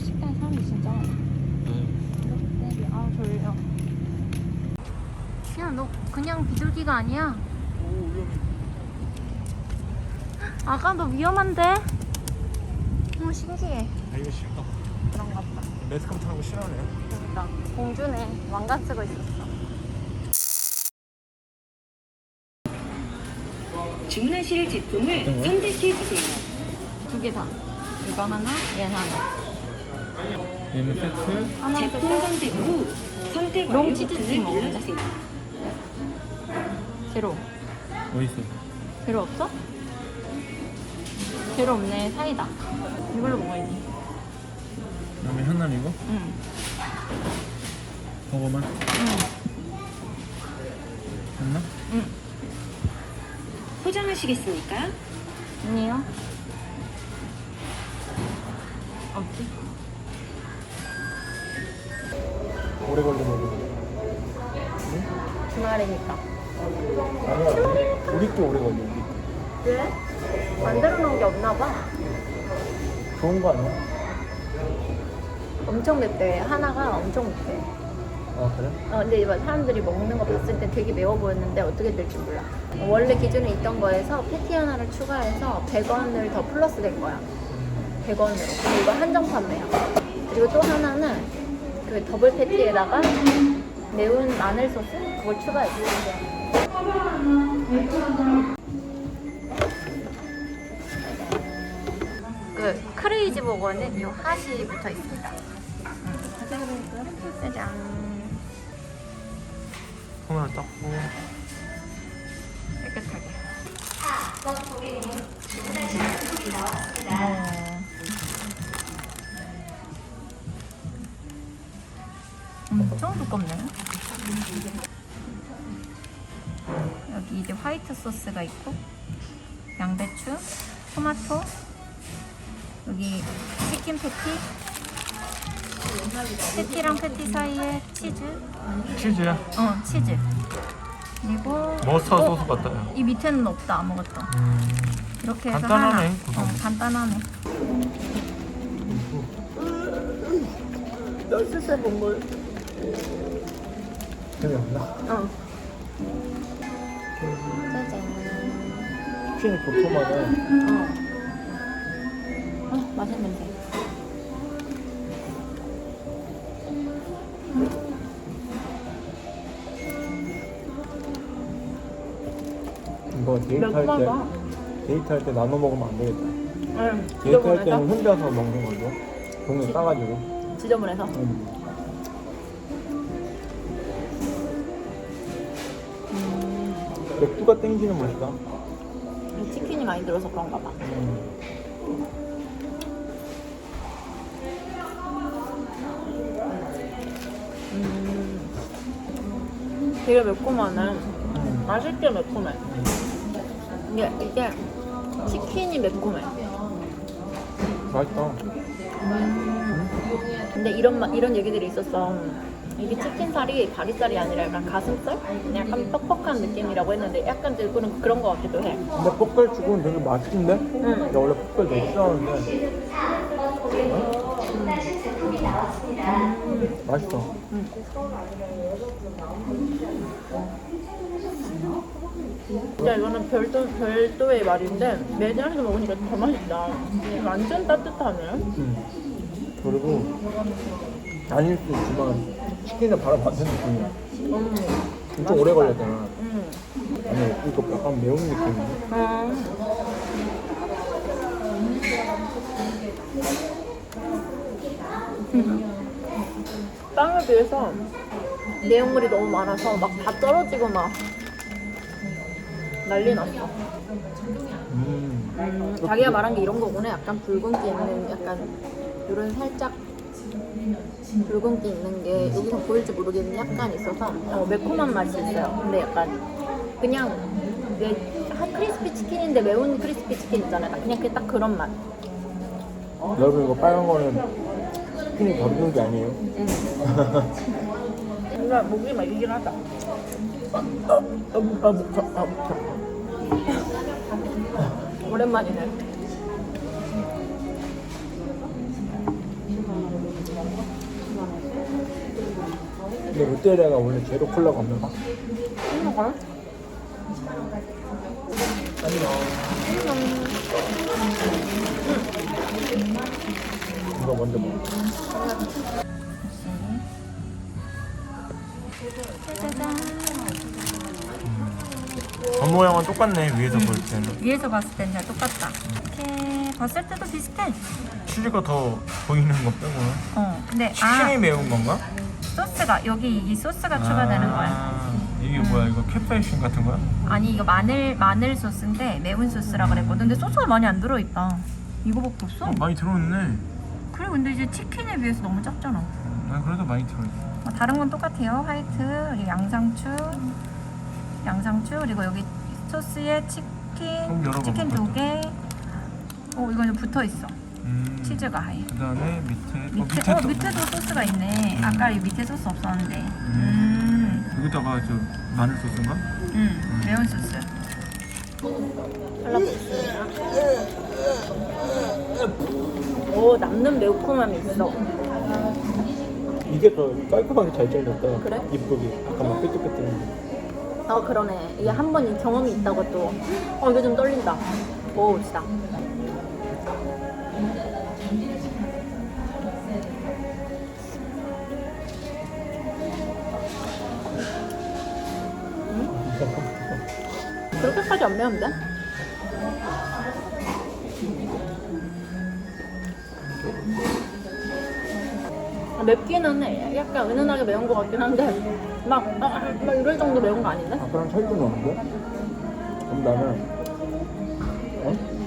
식당에 사람이 진짜 많아. 네, 아 졸려. 야, 너 그냥 비둘기가 아니야. 오 위험해. 아가 너 위험한데? 어 신기해. 아 이거 싫다. 그런가 보다. 매스컴 타는 거 싫어하네. 그러니까 공주네 왕관 쓰고 있었어. 주문하실 제품을 거요? 선택해 주세요. 두 개 다. 이거 하나, 얘 하나. 얘는 세트. 하나 제품 더 선택 후 선택 롱 완료 치즈 버튼을 스틱 먹을래? 눌러주세요. 제로. 어디 있어? 제로 없어? 제로 없네. 사이다. 이걸로 먹어야지. 그다음에 하나는 이거? 응. 저거만 응. 응. 포장하시겠습니까? 아니요. 없지? 오래 걸리네. 주말이니까. 아니야. 우리 게 오래 걸려. 우리 게. 왜? 만들어 놓은 게 없나 봐. 좋은 거 아니야? 엄청 맵대. 하나가 엄청 맵대. 아 그래? 어, 근데 이거 사람들이 먹는 거 봤을 때 되게 매워 보였는데 어떻게 될지 몰라. 원래 기존에 있던 거에서 패티 하나를 추가해서 100원을 더 플러스 된 거야. 100원으로. 근데 이거 한정 판매야. 그리고 또 하나는 그 더블 패티에다가 매운 마늘 소스 그걸 추가했어. 그 크레이지 버거는 이 핫이 붙어 있습니다. 음. 짜잔. 손을 닦고. 깨끗하게. 엄청 두껍네. 여기 이제 화이트 소스가 있고, 양배추, 토마토, 여기 치킨 패티, 패티랑 패티 사이에 치즈, 치즈야. 어 치즈. 그리고 머스타드 어, 소스 같다. 야. 이 밑에는 없다 아무것도. 음. 이렇게 해서 간단하네, 하나. 그거. 어, 간단하네. 널스스 국물. 재미 없나? 어. 짜잔. 치킨이 도톰하네. 어. 어, 맛있는 냄새. 이거 데이트할 때. 데이트할 때 나눠 먹으면 안 되겠다. 응. 데이트할 때는 지저분해서. 혼자서 먹는 거죠. 동네 싸가지고. 지저분해서. 음. 맥주가 땡기는 맛이다. 치킨이 많이 들어서 그런가 봐. 음. 되게 매콤하네. 음. 맛있게 매콤해. 이게, 이게 치킨이 매콤해. 맛있다. 근데 이런 마- 이런 얘기들이 있었어. 이게 치킨 살이 다리살이 아니라 약간 가슴살? 약간 뻑뻑한 느낌이라고 했는데 약간 좀 그런 그런 거 같기도 해. 근데 볶갈죽은 되게 맛있는데? 응. 나 원래 볶갈 되게 싫어하는데. 어? 맛있어. 진짜 이거는 별도 별도의 말인데 매장에서 먹으니까 더 맛있다. 완전 따뜻하네. 음. 그리고 아닐 수 있지만 치킨을 바로 만든 느낌이야. 음. 엄청 오래 걸렸잖아. 음. 아니 이거 약간 매운 느낌인데? 음. 빵에 비해서 내용물이 너무 많아서 막 다 떨어지고 막 난리 났어. 음. 음, 자기가 말한 게 이런 거구나. 약간 붉은기 있는 약간 이런 살짝 붉은 기 있는 게 여기서 보일지 모르겠는데 약간 있어서 어, 매콤한 맛이 있어요. 근데 약간 그냥 내한 크리스피 치킨인데 매운 크리스피 치킨 있잖아요. 그냥 그딱 그런 맛. 여러분 이거 빨간 거는 치킨이 더 익은 게 아니에요. 뭔가 목이 막 이긴 하다. 오랜만이네. 근데 롯데리아가 원래 제로 콜라가 없는 거? 먹어? 안녕. 이거 먼저 먹어. 겉 모양은 똑같네 위에서 볼 때는. 위에서 봤을 땐잘 똑같다. 이렇게 봤을 때도 비슷해. 치즈가 더 보이는 거 빼고는. 어, 근데 치킨이 아 매운 건가? 소스가 여기 이 소스가 추가되는 거야. 아, 이게 뭐야 이거 캡사이신 같은 거야? 아니 이거 마늘 마늘 소스인데 매운 소스라 그랬거든. 근데 소스가 많이 안 들어있다. 이거밖에 없어? 어, 많이 들어있네. 그래 근데 이제 치킨에 비해서 너무 작잖아. 아, 그래도 많이 들어있어. 어, 다른 건 똑같아요. 화이트, 그리고 양상추, 양상추 그리고 여기 소스에 치킨, 그럼 열어봐, 치킨 두. 개. 어 이거 좀 붙어 있어. 음, 치즈가 하이. 그다음에 밑에 어, 밑에, 밑에 어, 또 밑에도 소스가 있네. 음. 아까 이 밑에 소스 없었는데. 음, 여기다가 저 마늘 소스인가? 음, 매운 소스. 할라피스. 오 남는 매콤함이 있어. 이게 더 깔끔하게 잘 잘렸다. 그래? 이쁘게. 아까 막 삐뚤삐뚤한데. 아 그러네. 이게 한번이 경험이 있다고 또. 어 이거 좀 떨린다. 먹어봅시다. 그렇게까지 안 매운데? 아, 맵기는 해. 약간 은은하게 매운 것 같긴 한데 막, 아, 막 이럴 정도 매운 거 아닌데? 아까랑 차이도 나는데? 그럼 나는 어?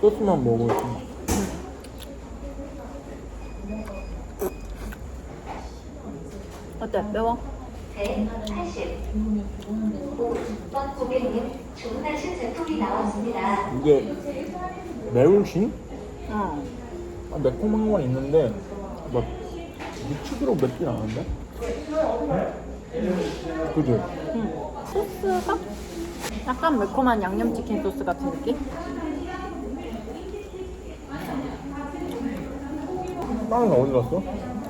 소스만 있어. 어때? 매워? 네, 85번 고객님 주문하신 제품이 나왔습니다. 이게 매운 신? 어. 아, 매콤한 건 있는데 막 미치도록 맵진 않은데? 응? 그지? 응. 소스가 약간 매콤한 양념치킨 소스 같은 느낌? 빵은 어디 갔어?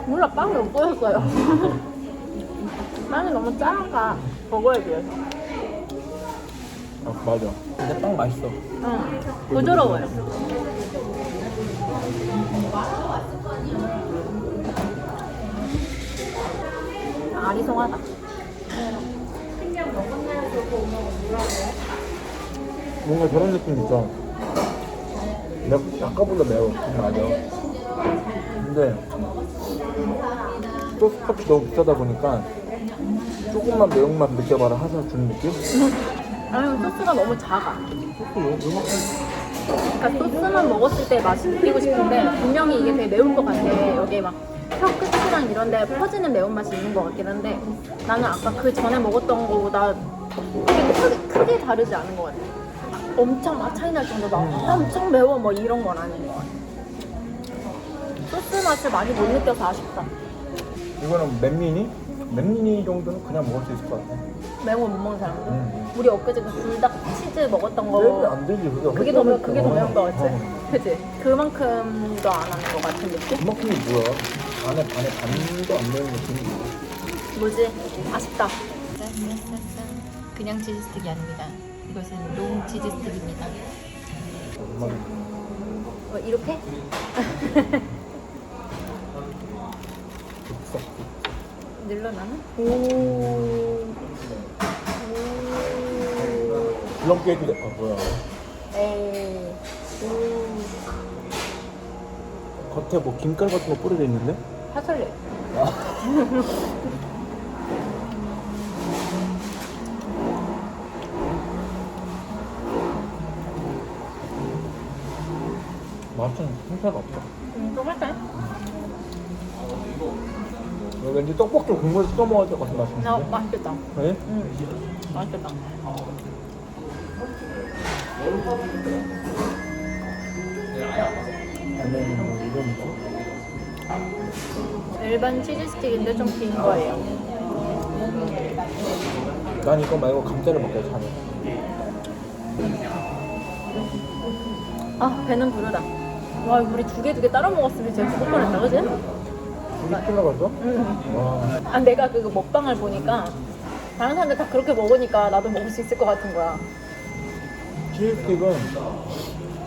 몰라 빵이 없어졌어요. 빵이 너무 작아 버거에 비해서. 아 맞아 근데 빵 맛있어 응. 부드러워요. 아리송하다. 뭔가 저런 느낌 있어 매, 아까보다 매워 맞아 근데 소스 값이 너무 비싸다 보니까 조금만 매운맛 느껴봐라 하사 주는 느낌? 아니 소스가 너무 작아. 소스 왜, 왜 그러니까 소스만 먹었을 때 맛이 느끼고 싶은데 분명히 이게 되게 매운 것 같아. 여기 막 혀 끝이랑 이런 데 퍼지는 매운맛이 있는 것 같긴 한데 나는 아까 그 전에 먹었던 거보다 되게 크게, 크게 다르지 않은 것 같아. 엄청 맛 차이 날 정도로 막 엄청 매워 뭐 이런 건 아닌 것 같아. 소스 맛을 많이 못 느껴서 아쉽다. 이거는 맨미니? 맨미니 정도는 그냥 먹을 수 있을 것 같아 매운 거 못 먹는 사람들. 음. 우리 엊그제 그 불닭 치즈 먹었던 매우면 거안 되지 그게 그게 더, 매- 그게 더 매운 거 같지? 어. 그치? 그만큼도 안 하는 것 같은 느낌? 그만큼이 뭐야 안에 반에 반도 안 매운 느낌이 뭐지? 아쉽다. 그냥 치즈 스틱이 아닙니다. 이것은 롱 치즈 스틱입니다. 정말 어, 이렇게? 늘어나는? 오. 블럼 깨도 돼. 아 뭐야 에이. 오. 겉에 뭐 김가루 같은 거 뿌려져 있는데? 파설리. 맛은 형태가 없어 음, 똑같아. 이거 왠지 떡볶이 국물에 찍어 먹어야 될것 같은 맛인데 어, 맛있겠다. 그래? 음, 맛있겠다. 일반 치즈 스틱인데 좀 긴 거예요. 난 이거 말고 감자를 먹게 잘해 아, 배는 부르다. 와 우리 두 개 두 개 따로 먹었으면 제일 좋을 뻔했다 그지? 우리 끝나갔어? 응. 와. 아 내가 그 먹방을 보니까 다른 사람들 다 그렇게 먹으니까 나도 먹을 수 있을 것 같은 거야. 치즈스틱은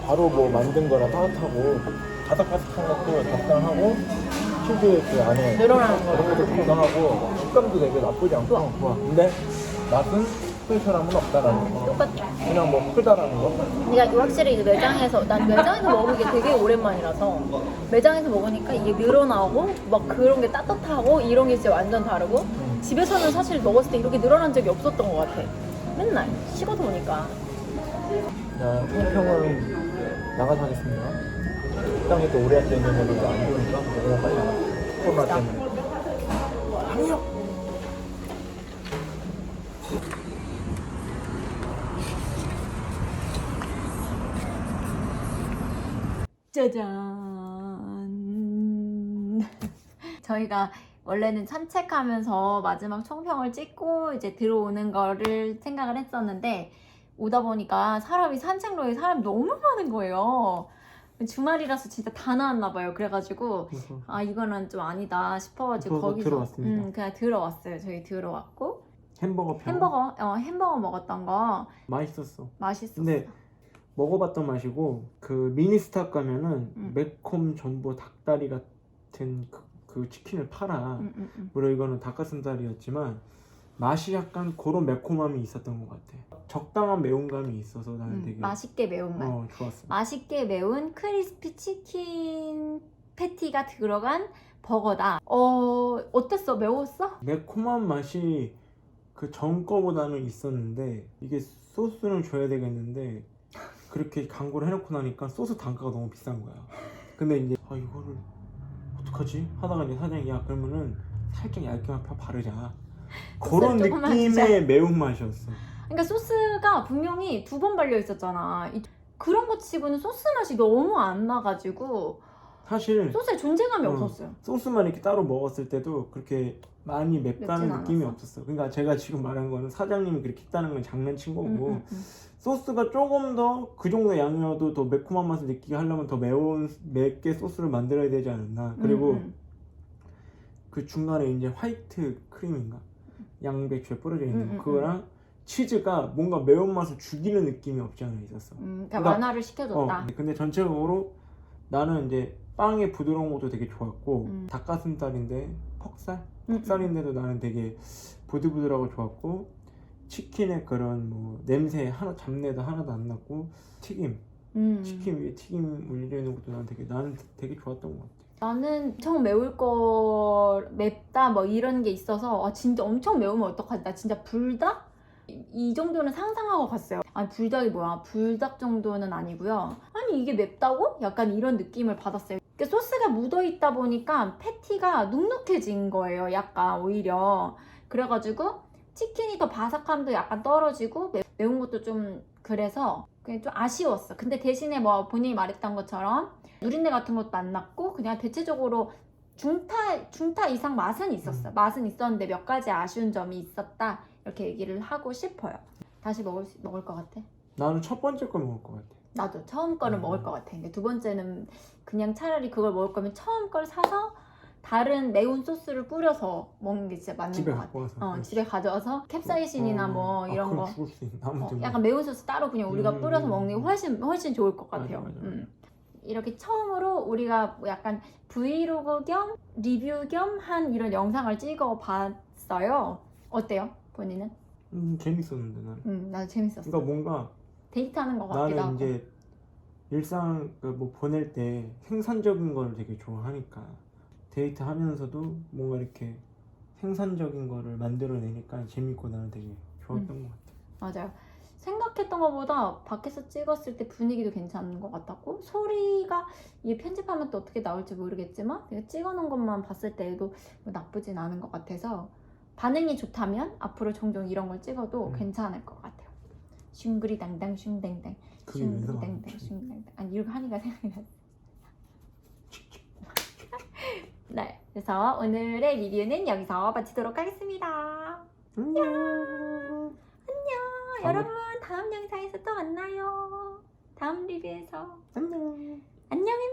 바로 뭐 만든 거라 따뜻하고 바삭바삭한 것도 적당하고 치즈 그 안에 늘어나는 거. 그런 것도 적당하고 식감도 되게 나쁘지 않고. 좋아. 근데 맛은 술처럼은 없다라는 거. 똑같아. 그냥 뭐 크다라는 거. 그러니까 확실히 이제 매장에서 난 매장에서 먹은 게 되게 오랜만이라서 매장에서 먹으니까 이게 늘어나고 막 그런 게 따뜻하고 이런 게 진짜 완전 다르고 집에서는 사실 먹었을 때 이렇게 늘어난 적이 없었던 것 같아. 맨날 식어서 오니까. 자, 총평은 나가서 하겠습니다. 식당에 또 오래 앉아 있는 것도 안 좋으니까 내가 빨리. 코로나 때문에. 짜잔. 저희가 원래는 산책하면서 마지막 총평을 찍고 이제 들어오는 거를 생각을 했었는데 오다 보니까 사람이 산책로에 사람이 너무 많은 거예요. 주말이라서 진짜 다 나왔나 봐요. 그래가지고 아 이거는 좀 아니다 싶어가지고 거기서 들어왔습니다. 음, 그냥 들어왔어요. 저희 들어왔고 햄버거 편. 햄버거 어 햄버거 먹었던 거 맛있었어. 맛있었어. 근데 먹어봤던 맛이고 그 미니스탑 가면은 음. 매콤 전부 닭다리 같은 그, 그 치킨을 팔아. 음, 음, 음. 물론 이거는 닭가슴살이었지만 맛이 약간 그런 매콤함이 있었던 것 같아. 적당한 매운감이 있어서 나는 음, 되게 맛있게 매운 맛. 어 좋았어. 맛있게 매운 크리스피 치킨 패티가 들어간 버거다. 어, 어땠어? 매웠어? 매콤한 맛이 그 전 거보다는 있었는데 이게 소스를 줘야 되겠는데 그렇게 광고를 해놓고 나니까 소스 단가가 너무 비싼 거야. 근데 이제 아 이거를 어떡하지? 하다가 이제 사장이 야 그러면은 살짝 얇게만 펴 바르자. 그런 느낌의 주자. 매운 맛이었어. 그러니까 소스가 분명히 두 번 발려 있었잖아. 이- 그런 거 치고는 소스 맛이 너무 안 나가지고 사실 소스의 존재감이 어. 없었어요. 소스만 이렇게 따로 먹었을 때도 그렇게 많이 맵다는 느낌이 않았어. 없었어. 그러니까 제가 지금 말한 거는 사장님이 그렇게 했다는 건 장난친 거고 음, 음, 음. 소스가 조금 더 그 정도 양이어도 더 매콤한 맛을 느끼게 하려면 더 매운 맵게 소스를 만들어야 되지 않았나. 그리고 음, 음. 그 중간에 이제 화이트 크림인가 양배추에 뿌려져 있는 음, 음, 그거랑 치즈가 뭔가 매운맛을 죽이는 느낌이 없지 않아 있었어. 음, 그러니까 그러니까- 완화를 어, 시켜줬다. 근데 전체적으로 나는 이제 빵의 부드러운 것도 되게 좋았고 음. 닭가슴살인데 퍽살? 퍽살인데도 나는 되게 부들부들하고 좋았고 치킨의 그런 뭐 냄새 하나 잡내도 하나도 안 났고 튀김 음. 치킨 위에 튀김 올려 있는 것도 나는 되게 나는 되게 좋았던 것 같아. 나는 엄청 매울 거 맵다 뭐 이런 게 있어서 아 진짜 엄청 매우면 어떡하지? 나 진짜 불닭? 이- 이 정도는 상상하고 갔어요. 아니 불닭이 뭐야? 불닭 정도는 아니고요. 아니 이게 맵다고? 약간 이런 느낌을 받았어요. 그 소스가 묻어 있다 보니까 패티가 눅눅해진 거예요. 약간 오히려 그래가지고 치킨이 더 바삭함도 약간 떨어지고 매- 매운 것도 좀 그래서 그냥 좀 아쉬웠어. 근데 대신에 뭐 본인이 말했던 것처럼 누린내 같은 것도 안 났고 그냥 대체적으로 중타 중타 이상 맛은 있었어. 음. 맛은 있었는데 몇 가지 아쉬운 점이 있었다 이렇게 얘기를 하고 싶어요. 다시 먹을 수, 먹을 것 같아. 나는 첫 번째 걸 먹을 것 같아. 나도 처음 거는 음. 먹을 것 같아. 근데 두 번째는 그냥 차라리 그걸 먹을 거면 처음 걸 사서 다른 매운 소스를 뿌려서 먹는 게 진짜 맞는 집에 것 같아. 갖고 와서. 어, 집에 가져와서 캡사이신이나 어, 뭐 아, 이런 그럼 거 죽을 수 있나? 어, 아무튼 뭐. 약간 매운 소스 따로 그냥 우리가 음. 뿌려서 먹는 게 훨씬 훨씬 좋을 것 같아요. 맞아, 맞아. 음. 이렇게 처음으로 우리가 뭐 약간 브이로그 겸 리뷰 겸 한 이런 영상을 찍어 봤어요. 어때요? 본인은? 음, 재밌었는데 나는. 음, 나도 재밌었어. 그러니까 뭔가 데이트하는 것 같기도 나는 하고. 이제 일상 그뭐 보낼 때 생산적인 걸 되게 좋아하니까 데이트 하면서도 뭔가 이렇게 생산적인 거를 만들어내니까 재밌고 나는 되게 좋았던 음. 것 같아. 맞아요. 생각했던 것보다 밖에서 찍었을 때 분위기도 괜찮은 것 같았고 소리가 이게 편집하면 또 어떻게 나올지 모르겠지만 내가 찍어놓은 것만 봤을 때도 뭐 나쁘진 않은 것 같아서 반응이 좋다면 앞으로 종종 이런 걸 찍어도 음. 괜찮을 것 같아요. 슝그리 당당 슝댕댕 그게 왜 슝그리 나와? 당당 슝댕댕 아니 이렇게 하니까 생각이 났어. 네, 그래서 오늘의 리뷰는 여기서 마치도록 하겠습니다. 안녕. 안녕. 다음에- 여러분 다음 영상에서 또 만나요. 다음 리뷰에서 안녕. 안녕히